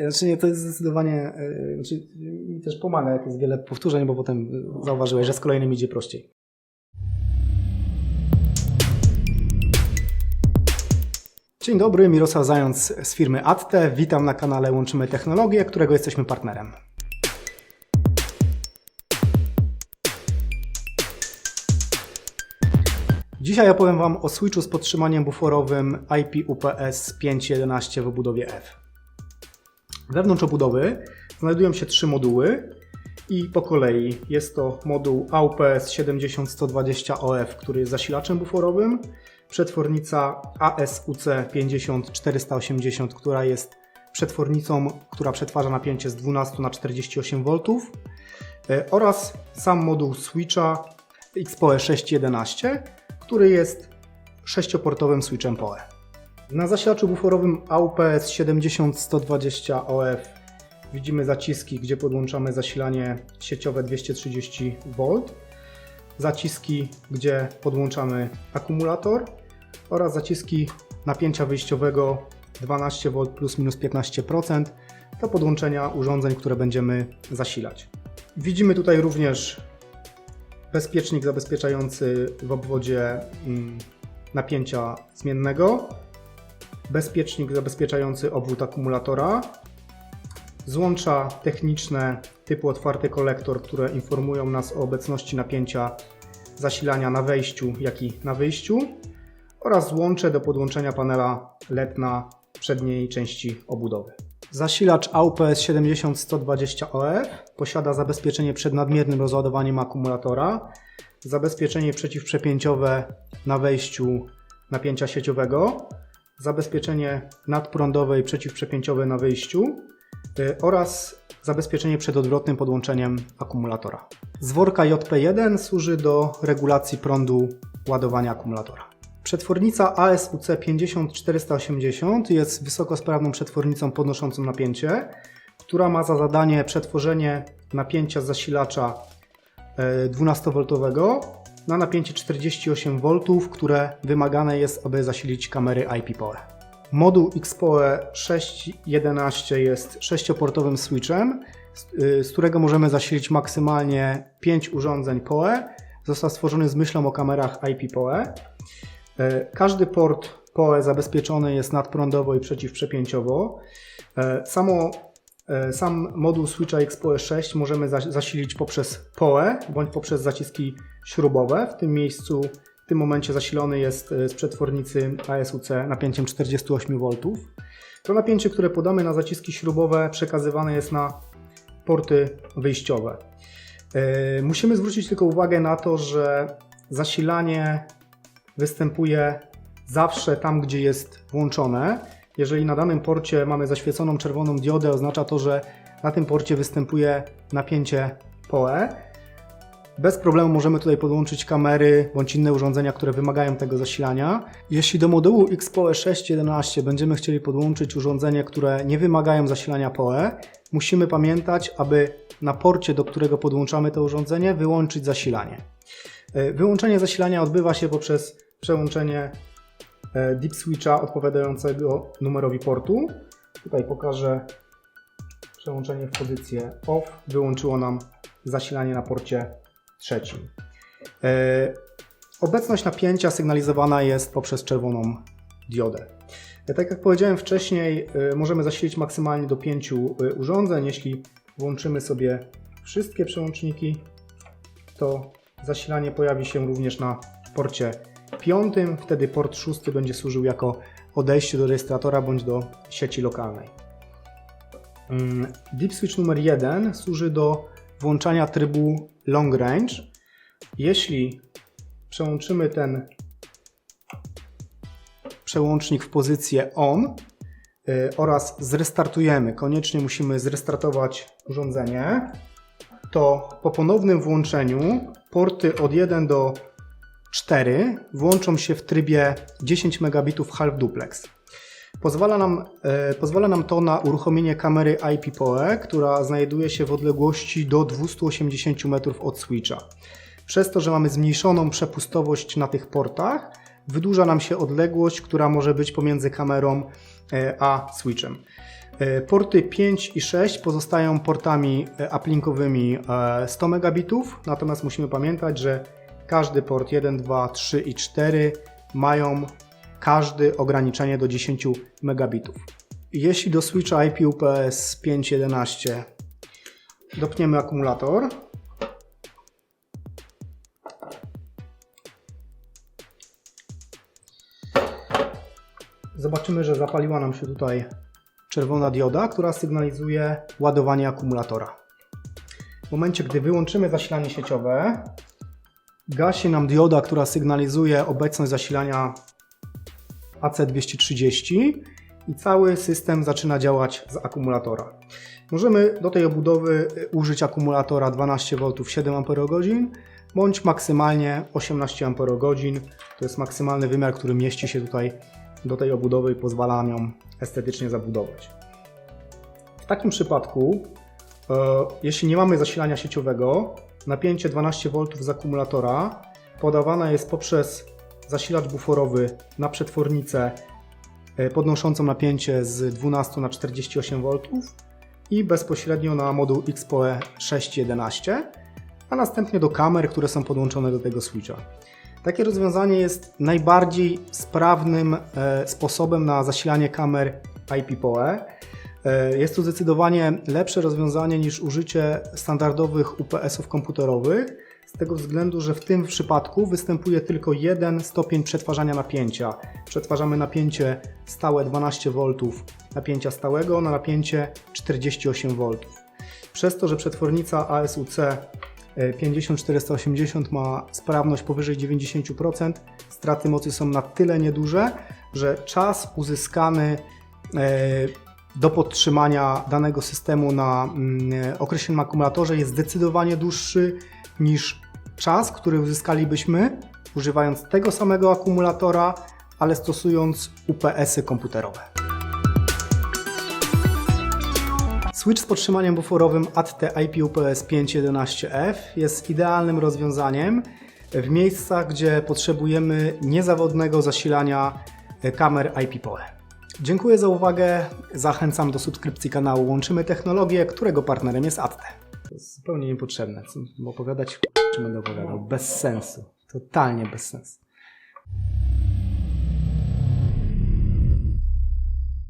Znaczy nie, to jest zdecydowanie, e, znaczy, mi też pomaga, jak jest wiele powtórzeń, bo potem e, zauważyłeś, że z kolejnym idzie prościej. Dzień dobry, Mirosław Zając z firmy Atte. Witam na kanale Łączymy Technologie, którego jesteśmy partnerem. Dzisiaj opowiem Wam o switchu z podtrzymaniem buforowym IP UPS 511 w obudowie F. Wewnątrz obudowy znajdują się trzy moduły i po kolei jest to moduł AUPS 70120OF, który jest zasilaczem buforowym, przetwornica ASUC 50480, która jest przetwornicą, która przetwarza napięcie z 12 na 48 V e, oraz sam moduł switcha XPOE 611, który jest sześcioportowym switchem PoE. Na zasilaczu buforowym AUPS 70120 OF widzimy zaciski, gdzie podłączamy zasilanie sieciowe 230 V, zaciski, gdzie podłączamy akumulator. Oraz zaciski napięcia wyjściowego 12 V plus minus 15% do podłączenia urządzeń, które będziemy zasilać. Widzimy tutaj również bezpiecznik zabezpieczający w obwodzie mm, napięcia zmiennego, bezpiecznik zabezpieczający obwód akumulatora, złącza techniczne typu otwarty kolektor, które informują nas o obecności napięcia zasilania na wejściu, jak i na wyjściu oraz złącze do podłączenia panela LED na przedniej części obudowy. Zasilacz AUPS 70120OF posiada zabezpieczenie przed nadmiernym rozładowaniem akumulatora, zabezpieczenie przeciwprzepięciowe na wejściu napięcia sieciowego, zabezpieczenie nadprądowe i przeciwprzepięciowe na wyjściu y, oraz zabezpieczenie przed odwrotnym podłączeniem akumulatora. Zworka JP1 służy do regulacji prądu ładowania akumulatora. Przetwornica ASUC 50480 jest wysokosprawną przetwornicą podnoszącą napięcie, która ma za zadanie przetworzenie napięcia zasilacza 12V na napięcie 48V, które wymagane jest, aby zasilić kamery IP-PoE. Moduł XPoE 611 jest sześcioportowym switchem, z, y, z którego możemy zasilić maksymalnie 5 urządzeń PoE. Został stworzony z myślą o kamerach IP-PoE. E, każdy port PoE zabezpieczony jest nadprądowo i przeciwprzepięciowo. E, samo, sam moduł Switcha XPoE 6 możemy zasilić poprzez PoE bądź poprzez zaciski śrubowe. W tym miejscu, w tym momencie zasilony jest z przetwornicy ASUC napięciem 48V. To napięcie, które podamy na zaciski śrubowe przekazywane jest na porty wyjściowe. Musimy zwrócić tylko uwagę na to, że zasilanie występuje zawsze tam, gdzie jest włączone. Jeżeli na danym porcie mamy zaświeconą czerwoną diodę, oznacza to, że na tym porcie występuje napięcie PoE. Bez problemu możemy tutaj podłączyć kamery bądź inne urządzenia, które wymagają tego zasilania. Jeśli do modułu XPoE 611 będziemy chcieli podłączyć urządzenia, które nie wymagają zasilania PoE, musimy pamiętać, aby na porcie, do którego podłączamy to urządzenie, wyłączyć zasilanie. Wyłączenie zasilania odbywa się poprzez przełączenie deep switcha odpowiadającego numerowi portu. Tutaj pokażę przełączenie w pozycję off. Wyłączyło nam zasilanie na porcie trzecim. E, obecność napięcia sygnalizowana jest poprzez czerwoną diodę. E, tak jak powiedziałem wcześniej, możemy zasilić maksymalnie do 5 urządzeń. Jeśli włączymy sobie wszystkie przełączniki, to zasilanie pojawi się również na porcie piątym, wtedy port szósty będzie służył jako odejście do rejestratora bądź do sieci lokalnej. Mm, Deep Switch numer 1 służy do włączania trybu long range. Jeśli przełączymy ten przełącznik w pozycję on y, oraz zrestartujemy, koniecznie musimy zrestartować urządzenie, to po ponownym włączeniu porty od 1 do 4 włączą się w trybie 10 megabitów half duplex. Pozwala nam, e, pozwala nam to na uruchomienie kamery IP-PoE, która znajduje się w odległości do 280 metrów od switcha. Przez to, że mamy zmniejszoną przepustowość na tych portach, wydłuża nam się odległość, która może być pomiędzy kamerą e, a switchem. E, Porty 5 i 6 pozostają portami uplinkowymi e, 100 megabitów, natomiast musimy pamiętać, że każdy port 1, 2, 3 i 4 mają każdy ograniczenie do 10 megabitów. Jeśli do switcha IP UPS 5.11 dopniemy akumulator, zobaczymy, że zapaliła nam się tutaj czerwona dioda, która sygnalizuje ładowanie akumulatora. W momencie, gdy wyłączymy zasilanie sieciowe, gasi nam dioda, która sygnalizuje obecność zasilania AC230 i cały system zaczyna działać z akumulatora. Możemy do tej obudowy użyć akumulatora 12V 7 Ah bądź maksymalnie 18 Ah. To jest maksymalny wymiar, który mieści się tutaj do tej obudowy i pozwala ją estetycznie zabudować. W takim przypadku, e, jeśli nie mamy zasilania sieciowego, napięcie 12V z akumulatora podawane jest poprzez zasilacz buforowy na przetwornicę e, podnoszącą napięcie z 12 na 48 V i bezpośrednio na moduł XPOE 611, a następnie do kamer, które są podłączone do tego switcha. Takie rozwiązanie jest najbardziej sprawnym e, sposobem na zasilanie kamer IPPoE. E, Jest to zdecydowanie lepsze rozwiązanie niż użycie standardowych UPS-ów komputerowych, z tego względu, że w tym przypadku występuje tylko jeden stopień przetwarzania napięcia. Przetwarzamy napięcie stałe 12V napięcia stałego na napięcie 48V. Przez to, że przetwornica ASUC 50480 ma sprawność powyżej 90%, straty mocy są na tyle nieduże, że czas uzyskany e, do podtrzymania danego systemu na mm, określonym akumulatorze jest zdecydowanie dłuższy niż czas, który uzyskalibyśmy używając tego samego akumulatora, ale stosując UPS-y komputerowe. Switch z podtrzymaniem buforowym ATT IP UPS 511F jest idealnym rozwiązaniem w miejscach, gdzie potrzebujemy niezawodnego zasilania kamer IPPoE. Dziękuję za uwagę, zachęcam do subskrypcji kanału Łączymy Technologię, którego partnerem jest ATT. To jest zupełnie niepotrzebne, co- opowiadać, czy będę opowiadał, bez sensu, totalnie bez sensu.